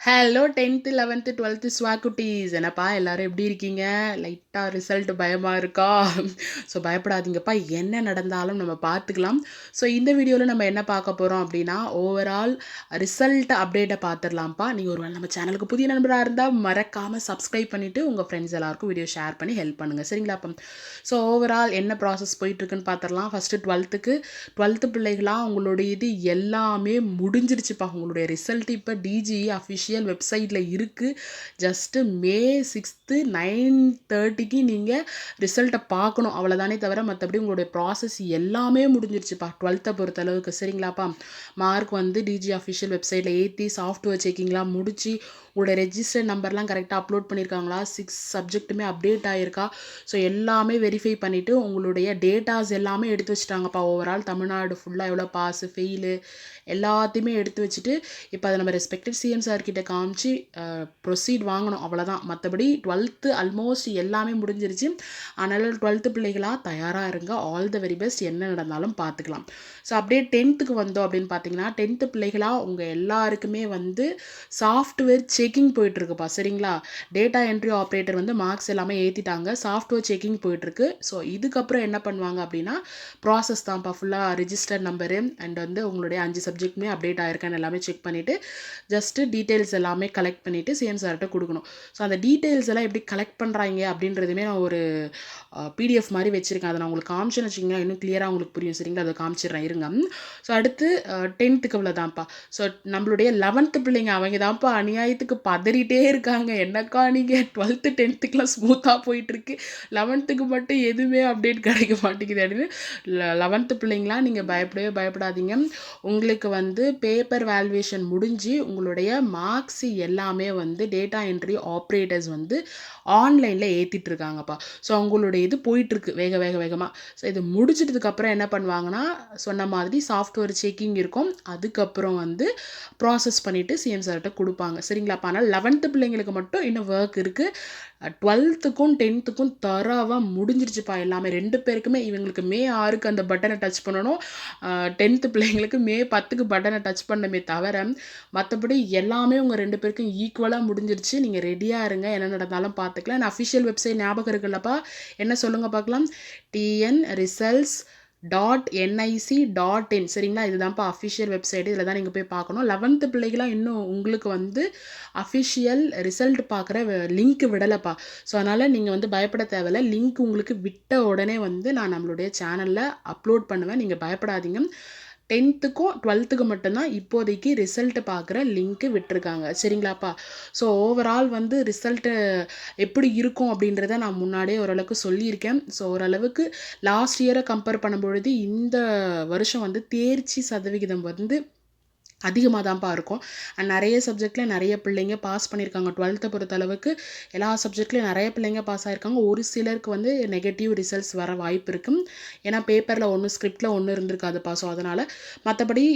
Hello tenth eleventh twelfth ஸ்வாக்குட்டீஸ் என்னப்பா எல்லாரும் எப்படி இருக்கீங்க? லைட்டாக ரிசல்ட் பயமாக இருக்கா? ஸோ பயப்படாதீங்கப்பா. என்ன நடந்தாலும் நம்ம பார்த்துக்கலாம். ஸோ இந்த வீடியோவில் நம்ம என்ன பார்க்க போகிறோம் அப்படின்னா ஓவரால் ரிசல்ட் அப்டேட்டை பார்த்துடலாம்ப்பா. நீங்கள் ஒரு நம்ம சேனலுக்கு புதிய நண்பராக இருந்தால் மறக்காமல் சப்ஸ்கிரைப் பண்ணிவிட்டு உங்கள் ஃப்ரெண்ட்ஸ் எல்லாருக்கும் வீடியோ ஷேர் பண்ணி ஹெல்ப் பண்ணுங்கள் சரிங்களா அப்போ ஸோ ஓவரால் என்ன ப்ராசஸ் போயிட்டுருக்குன்னு பார்த்துடலாம். ஃபஸ்ட்டு டுவெல்த்துக்கு டுவெல்த்து பிள்ளைகளாக உங்களுடைய இது எல்லாமே முடிஞ்சிருச்சுப்பா உங்களுடைய ரிசல்ட் இப்போ டிஜிஇ அஃபிஷியல் அஃபிஷியல் வெப்சைட்டில் இருக்குது ஜஸ்ட்டு மே சிக்ஸ்த்து நைன் தேர்ட்டிக்கு நீங்கள் ரிசல்ட்டை பார்க்கணும். அவ்வளோதானே தவிர மற்றபடி உங்களுடைய ப்ராசஸ் எல்லாமே முடிஞ்சிருச்சுப்பா டுவெல்த்தை பொறுத்தளவுக்கு சரிங்களாப்பா? மார்க் வந்து டிஜி அஃபிஷியல் வெப்சைட்டில் ஏற்றி சாஃப்ட்வேர் செக்கிங்லாம் முடித்து உங்களோட ரெஜிஸ்டர் நம்பர்லாம் கரெக்டாக அப்லோட் பண்ணியிருக்காங்களா சிக்ஸ் சப்ஜெக்ட்டுமே அப்டேட் ஆகிருக்கா ஸோ எல்லாமே வெரிஃபை பண்ணிவிட்டு உங்களுடைய டேட்டாஸ் எல்லாமே எடுத்து வச்சுட்டாங்கப்பா. ஓவரால் தமிழ்நாடு ஃபுல்லாக எவ்வளோ பாஸு ஃபெயிலு எல்லாத்தையுமே எடுத்து வச்சுட்டு இப்போ அதை நம்ம ரெஸ்பெக்டட் சிஎம் சார் கிட்ட காமிச்சு ப்ரொசீட் வாங்கணும். அவ்வளோதான் மற்றபடி டுவெல்த்து ஆல்மோஸ்ட் எல்லாமே முடிஞ்சிருச்சு. அதனால் டுவெல்த்து பிள்ளைகளாக தயாராக இருங்க. ஆல் த வெரி பெஸ்ட் என்ன நடந்தாலும் பார்த்துக்கலாம் ஸோ அப்படியே டென்த்துக்கு வந்தோம் அப்படின்னு பார்த்தீங்கன்னா டென்த்து பிள்ளைகளாக உங்கள் எல்லாருக்குமே வந்து சாஃப்ட்வேர் செக்கிங் போயிட்டுருக்குப்பா. சரிங்களா? டேட்டா என்ட்ரி ஆப்ரேட்டர் வந்து மார்க்ஸ் எல்லாமே ஏற்றிட்டாங்க சாஃப்ட்வேர் செக்கிங் போயிட்டுருக்கு. ஸோ இதுக்கப்புறம் என்ன பண்ணுவாங்க அப்படின்னா ப்ராசஸ் தான்ப்பா. ஃபுல்லாக ரிஜிஸ்டர் நம்பரு அண்ட் வந்து உங்களுடைய அஞ்சு சப்ஜெக்ட்டுமே அப்டேட் ஆயிருக்கான்னு எல்லாமே செக் பண்ணிவிட்டு ஜஸ்ட்டு டீட்டெயில்ஸ் எல்லாமே கலெக்ட் பண்ணிவிட்டு சிஎம் சார்கிட்ட கொடுக்கணும். ஸோ அந்த டீட்டெயில்ஸ் எல்லாம் எப்படி கலெக்ட் பண்ணுறாங்க அப்படின்றதுமே நான் ஒரு பிடிஎஃப் மாதிரி வச்சுருக்கேன். அதை நான் உங்களுக்கு காமிச்சுன்னு வச்சிங்கன்னா இன்னும் கிளியராக உங்களுக்கு புரியும். சரிங்களா? அதை காமிச்சிடுறேன். இருங்க. ஸோ அடுத்து டென்த்துக்கு இவ்வளோ தான்ப்பா ஸோ நம்மளுடைய லெவன்த்து பிள்ளைங்க அவங்க தான்ப்பா அநியாயத்துக்கு பதறிட்டே இருக்காங்க. என்னக்கா நீங்கள் டுவெல்த்து டென்த்துக்கெலாம் ஸ்மூத்தாக போயிட்டுருக்கு. லெவன்த்துக்கு மட்டும் எதுவுமே அப்டேட் கிடைக்க மாட்டேங்குது அப்படின்னு. லெவன்த்து பிள்ளைங்களாம் நீங்கள் பயப்படவே பயப்படாதீங்க. உங்களுக்கு வந்து பேப்பர் வேல்யூவேஷன் முடிஞ்சு உங்களுடைய மார்க்ஸ் எல்லாமே வந்து டேட்டா என்ட்ரி ஆப்ரேட்டர்ஸ் வந்து ஆன்லைனில் ஏற்றிட்டுருக்காங்கப்பா ஸோ அவங்களுடைய இது போயிட்டுருக்கு வேக வேக வேகமாக ஸோ இது முடிச்சிட்டதுக்கப்புறம் என்ன பண்ணுவாங்கன்னா சொன்ன மாதிரி சாஃப்ட்வேர் செக்கிங் இருக்கும். அதுக்கப்புறம் வந்து ப்ராசஸ் பண்ணிவிட்டு சிஎம் சார்கிட்ட கொடுப்பாங்க. சரிங்களா? அப்போ ஆனால் லெவன்த்து பிள்ளைங்களுக்கு மட்டும் இன்னும் ஒர்க் இருக்குது டுவெல்த்துக்கும் டென்த்துக்கும் தராவாக முடிஞ்சிருச்சுப்பா எல்லாமே. ரெண்டு பேருக்குமே இவங்களுக்கு மே ஆறுக்கு அந்த பட்டனை டச் பண்ணணும். டென்த்து பிள்ளைங்களுக்கு மே பத்துக்கு பட்டனை டச் பண்ணமே தவிர மற்றபடி எல்லாமே உங்கள் ரெண்டு பேருக்கும் ஈக்குவலாக முடிஞ்சிருச்சு. நீங்கள் ரெடியாக இருங்க. என்ன நடந்தாலும் பார்த்துக்கலாம் நான் அஃபிஷியல் வெப்சைட் ஞாபகம் இருக்குல்லப்பா. என்ன சொல்லுங்கள் பார்க்கலாம் TN results dot NIC dot in சரிங்களா? இதுதான்ப்பா அஃபிஷியல் வெப்சைட் இதில் தான் நீங்கள் போய் பார்க்கணும். லெவன்த்து பிள்ளைகளாம் இன்னும் உங்களுக்கு வந்து அஃபிஷியல் ரிசல்ட் பார்க்குற லிங்க் விடலைப்பா. ஸோ அதனால் நீங்கள் வந்து பயப்பட தேவையில்ல. லிங்க் உங்களுக்கு விட்ட உடனே வந்து நான் நம்மளுடைய சேனலில் அப்லோட் பண்ணுவேன். நீங்கள் பயப்படாதீங்க. டென்த்துக்கும் டுவெல்த்துக்கும் மட்டும்தான் இப்போதைக்கு ரிசல்ட்டு பார்க்குற லிங்க்கு விட்டுருக்காங்க. சரிங்களாப்பா? ஸோ ஓவரால் வந்து ரிசல்ட்டு எப்படி இருக்கும் அப்படின்றத நான் முன்னாடியே ஓரளவுக்கு சொல்லியிருக்கேன். ஸோ ஓரளவுக்கு லாஸ்ட் இயரை கம்பேர் பண்ணும்பொழுது இந்த வருஷம் வந்து தேர்ச்சி சதவிகிதம் வந்து அதிகமாக தான்ப்பா இருக்கும். அண்ட் நிறைய சப்ஜெக்டில் நிறைய பிள்ளைங்க பாஸ் பண்ணியிருக்காங்க. டுவெல்த்தை பொறுத்த அளவுக்கு எல்லா சப்ஜெக்ட்லேயும் நிறைய பிள்ளைங்க பாஸ் ஆகிருக்காங்க ஒரு சிலருக்கு வந்து நெகட்டிவ் ரிசல்ட்ஸ் வர வாய்ப்பு இருக்கும். ஏன்னா பேப்பரில் ஒன்று ஸ்கிரிப்டில் ஒன்று இருந்திருக்காதுப்பா. ஸோ அதனால் மற்றபடி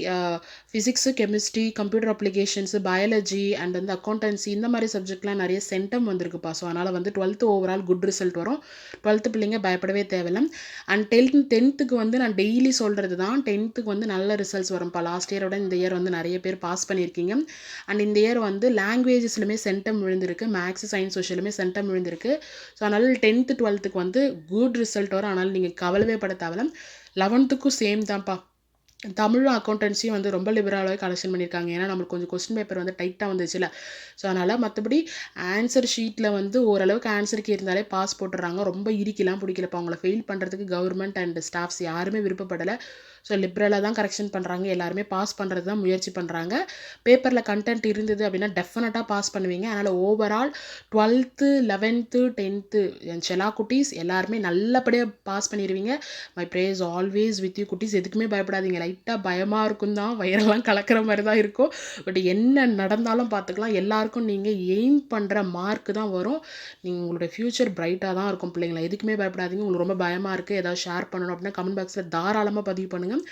physics chemistry computer applications biology and வந்து அக்கௌண்டன்சி இந்த மாதிரி சப்ஜெக்ட்லாம் நிறைய சென்டம் வந்திருக்குப்பா. ஸோ அதனால் வந்து டுவெல்த்து ஓவரால் குட் ரிசல்ட் வரும். டுவெல்த்து பிள்ளைங்க பயப்படவே தேவையில்லை. அண்ட் டென்த் டென்த்துக்கு வந்து நான் டெய்லி சொல்கிறது தான் டென்த்துக்கு வந்து நல்ல ரிசல்ட்ஸ் வரும்ப்பா. லாஸ்ட் இயரோட இந்த இயர் வந்து நிறைய பேர் பாஸ் பண்ணியிருக்கீங்க. அண்ட் இந்த இயர் வந்து லாங்குவேஜஸ்லுமே சென்டம் விழுந்திருக்கு. மேக்ஸ் சயின்ஸ் சோஷியலுமே சென்டம் விழுந்திருக்கு. ஸோ அதனால் டென்த்து டுவெல்த்துக்கு வந்து குட் ரிசல்ட் வரும். ஆனால் நீங்கள் கவலைவே பட லெவன்த்துக்கும் சேம் தான்ப்பா. தமிழும் அக்கௌண்டன்சியும் வந்து ரொம்ப லிபரலாகவே கலெக்ஷன் பண்ணியிருக்காங்க. ஏன்னா நம்மளுக்கு கொஞ்சம் கொஸ்டின் பேப்பர் வந்து டைட்டாக வந்துச்சுல ஸோ அதனால் மற்றபடி ஆன்சர் ஷீட்டில் வந்து ஓரளவுக்கு ஆன்சருக்கு இருந்தாலே பாஸ் போட்டுறாங்க ரொம்ப இறுக்கிலாம் பிடிக்கலப்பா. அவங்கள ஃபெயில் பண்ணுறதுக்கு கவர்மெண்ட் அண்ட் ஸ்டாஃப்ஸ் யாருமே விருப்பப்படலை. ஸோ லிப்ரலாக தான் கரெக்ஷன் பண்ணுறாங்க எல்லாருமே பாஸ் பண்ணுறது தான் முயற்சி பண்ணுறாங்க பேப்பரில் கண்டென்ட் இருந்தது அப்படின்னா டெஃபினட்டாக பாஸ் பண்ணுவீங்க. அதனால் ஓவரால் டுவெல்த்து லெவன்த்து டென்த்து என் செலா குட்டீஸ் எல்லாருமே நல்லபடியாக பாஸ் பண்ணிடுவீங்க my prayers always with you குட்டீஸ். எதுக்குமே பயப்படாதீங்க. லைட்டாக பயமாக இருக்கும் தான். வயரெல்லாம் கலக்கிற மாதிரி தான் இருக்கும். பட் என்ன நடந்தாலும் பார்த்துக்கலாம். எல்லாருக்கும் நீங்கள் எய்ம் பண்ணுற மார்க்கு தான் வரும். நீங்கள் உங்களோட ஃப்யூச்சர் பிரைட்டாக தான் இருக்கும் பிள்ளைங்களா. எதுக்குமே பயப்படாதீங்க. உங்களுக்கு ரொம்ப பயமாக இருக்குது ஏதாவது ஷேர் பண்ணணும் அப்படின்னா கமெண்ட் பாக்ஸில் தாராளமாக பதிவு பண்ணுங்கள் ஆகணும்